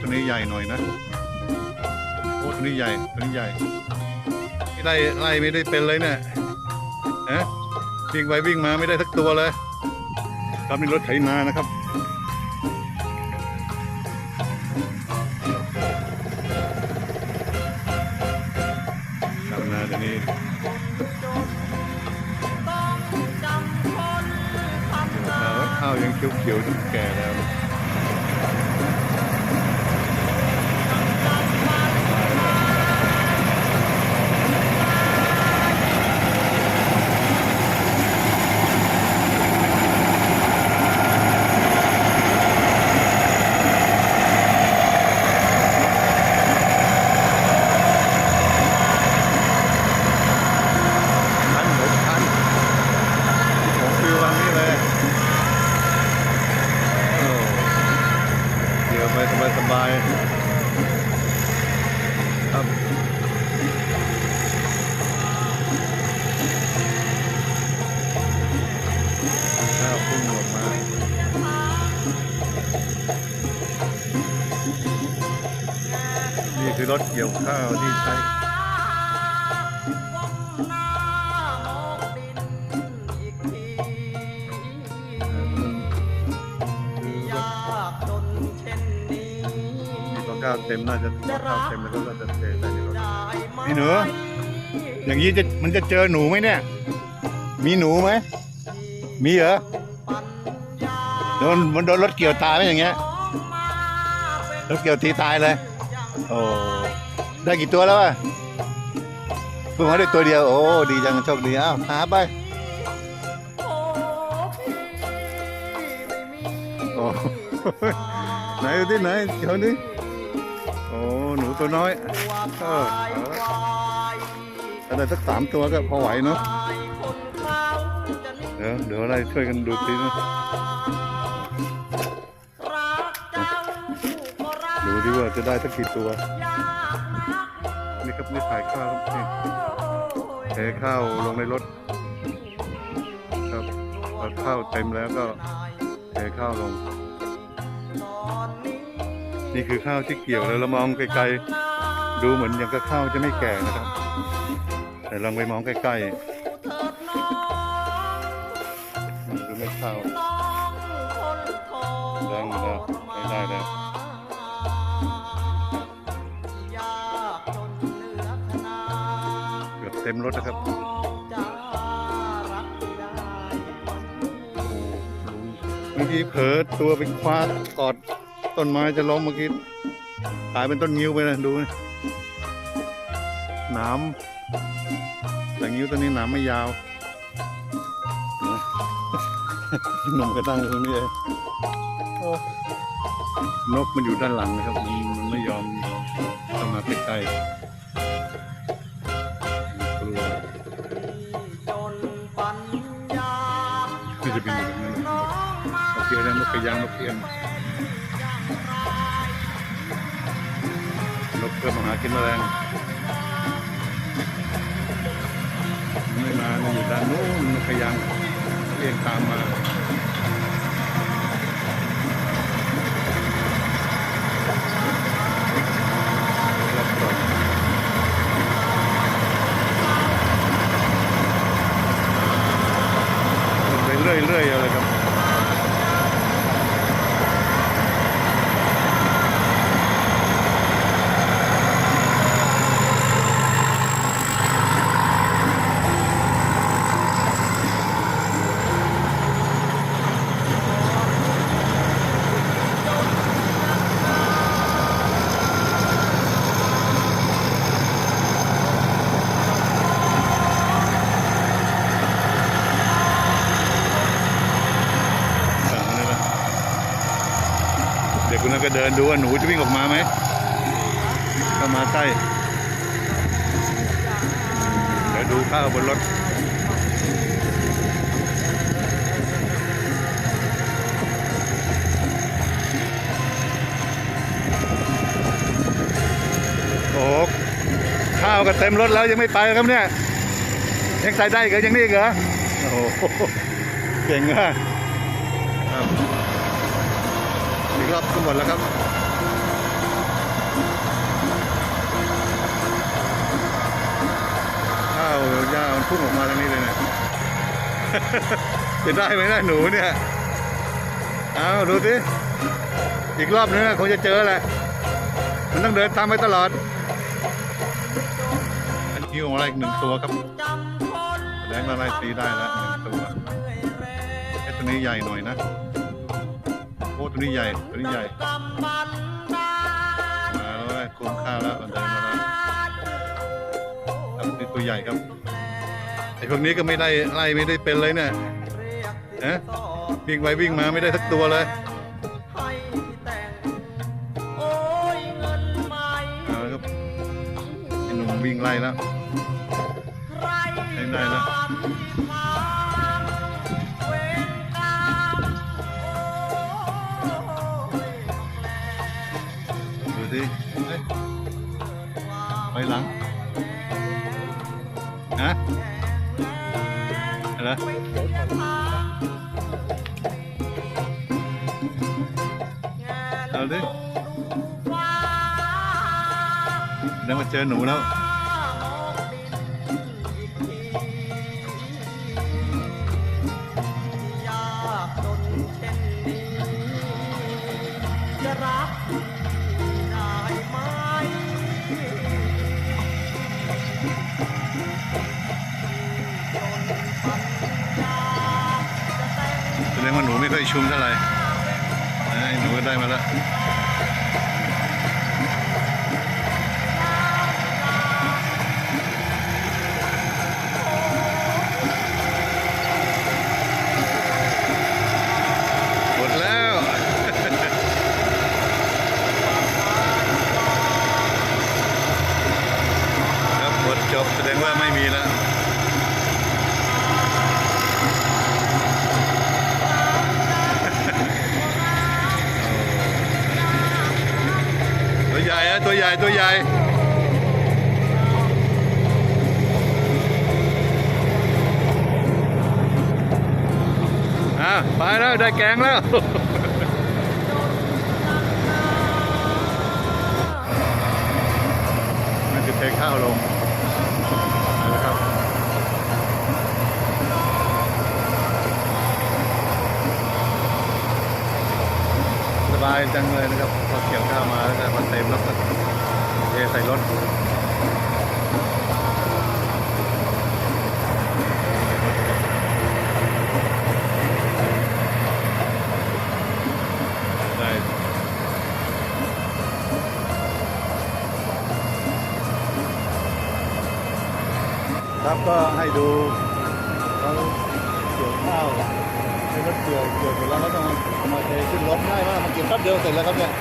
ตัวนี้ใหญ่หน่อยนะโอ้ตัวนี้ใหญ่ตัวนี้ใหญ่ไล่ไล่ไม่ได้เป็นเลยเนี่ยฮะวิ่งไปวิ่งมาไม่ได้สักตัวเลยครับนี่รถไถนานะครับชาวนาเดี๋ยวนี้ข้าวข้าวยังเขียวๆถึงแก่แล้ว ทันผมทันผมฟิววันนี้เลยโอ้ บายวไปสบายสบายครับข้าวพุ่งออกมานี่คือรถเกี่ยวข้าวที่ใช้ พอข้าวเต็มน่าจะพอข้าวเต็มแล้วก็จะเทใส่ในรถนี่หนูอย่างนี้จะมันจะเจอหนูไหมเนี่ย มีหนูไหมมีเหรอโดนมันโดนรถเกี่ยวตายไหมอย่างเงี้ยรถเกี่ยวทีตายเลยโอ้ได้กี่ตัวแล้ววะเพิ่งมาได้ตัวเดียวโอ้ดีจังโชคดีอ้าวหาไปโอ้ ไหนดูที่ไหนเดี๋ยวนี้โอ้หนู ตัวน้อยเอออาละได้สักสามตัวก็พอไหวเนาะเดี๋ยวเดี๋ยวอะไรช่วยกันดูสินะดูดิว่าจะได้สักกี่ตัว นี่ครับนี่ถ่ายข้าวครับนี่เทข้าวลงในรถ ครับพอข้าวเต็มแล้วก็เทข้าวลง นี่คือข้าวที่เกี่ยวแล้วเรามองไกลๆ ดูเหมือนอย่างกับข้าวจะไม่แก่นะครับ แต่ลองไปมองใกล้ๆดูไม่ข้าวแดงแล้วไม่ได้แล้วเกือบเต็มรถนะครับเมื่อกี้เผลอตัวไปคว้ากอด ต้นไม้จะล้มเมื่อกี้กลายเป็นต้นงิ้วไปเลยดูนะหนามแต่งิ้วตัวนี้หนามไม่ยาวหนุ่มก็ตั้งอยู่ตรงนี้เองนกมันอยู่ด้านหลังนะครับ มันมันไม่ยอมเข้ามาใกล้ๆกลัวที่จะบินอยู่ตรงนั้นนกเพียงนกกระยางนกเพียง นกเพื่อมาหากินแมลงไม่มามันอยู่ด้านโน้นนกกระยางเองตามมาไปเรื่อยๆอะไรครับ สั่งมาเลยนะเด็ ก็เดินดูว่าหนูจะวิ่งออกมาไหมเข้ามาใกล้เดี๋ยวดูข้าวบนรถโอ้ข้าวก็เต็มรถแล้วยังไม่ไปครับเนี่ย ยังใส่ได้กเหรอยังนี่เหรอโอ้โหเก่งมากครับ นี่รอบก็หมดแล้วครับข้าวหญ้ามันพุ่งออกมาทางนี้เลยเนี่ยจะได้ไหมนะหนูเนี่ยเอาดูสิอีกรอบนึงอะคงจะเจอแหละมันต้องเดินตามไปตลอดอันนี้ของอะไรอีกหนึ่งตัวครับแสดงว่าไล่ตีได้แล้วหนึ่งตัวไอ้ตัวนี้ใหญ่หน่อยนะ อ้ตัวนี้ใหญ่ตัวนี้ใหญ่มาแล้วเว้ยคุ้มค่าแล้วมันเดินมาแล้วครับนี่ตัวใหญ่ครับไอ้พวกนี้ก็ไม่ได้ไล่ไม่ได้เป็นเลยเนี่ยนะวิ่งไปวิ่งมาไม่ได้สักตัวเลยเอาละครับไอ้หนุ่มวิ่งไล่แล้วได้ได้แล้ว ดิไปหลังฮะอะไรเอาดิได้มาเจอหนูแล้วจะรัก งว่าหนูไม่ค่อยชุมเท่าไหร่หนูก็ได้มาแล้วหมดแล้วหมดจบแสดงว่าไม่มีแล้ว ใหญ่อะตัวใหญ่ตัวใหญ่อะไปแล้วได้แกงแล้วมันจะเทข้าวลงเอาละครับสบายจังเลยนะครับ ใส่รถได้ครับก็ให้ดูเขาเกี่ยวข้าวในรถเกี่ยวเกี่ยวเสร็จแล้วก็ต้องเอามาเทขึ้นรถง่ายมากมันเกี่ยวแป๊บเดียวเสร็จแล้วครับเนี่ย